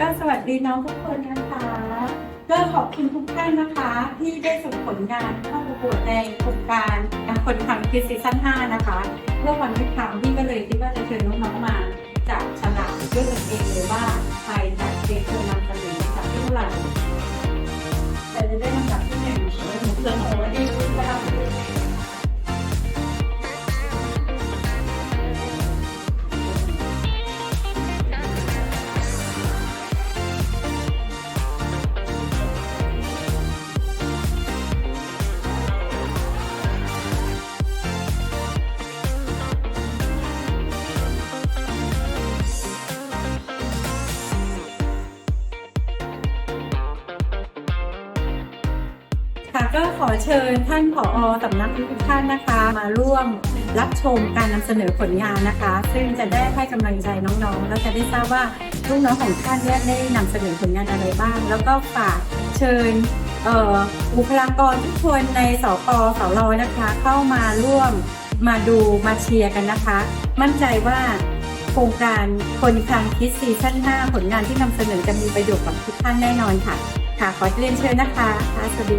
ก็สวัสดีน้องทุกคนนะคะก็ขอบคุณทุกท่านนะคะ ที่ได้ส่งผลงานเข้าประกวดในโครงการคนทำคิดซีซั่น5นะคะ เพื่อความยุติธรรมพี่ก็เลยคิดว่าจะเชิญน้องๆมาจากฉลากด้วยตนเองเลยว่าใครจะเป็กคน ค่ะก็ขอเชิญท่านผอสำนักทุกท่านนะคะ มาร่วมรับชมการนำเสนอผลงานนะคะ ซึ่งจะได้ให้กำลังใจน้องๆ แล้วจะได้ทราบว่าลูกน้องของท่านเนี่ยได้นำเสนอผลงานอะไรบ้าง แล้วก็ฝากเชิญบุคลากรทุกคนในสปสรนะคะ เข้ามาร่วมมาดูมาเชียร์กันนะคะ มั่นใจว่าโครงการคนคลังคิดซีซั่น 5 ผลงานที่นำเสนอจะมีประโยชน์กับทุกท่านแน่นอนค่ะ ค่ะขอเรียนเชิญนะคะค่ะสวัสดี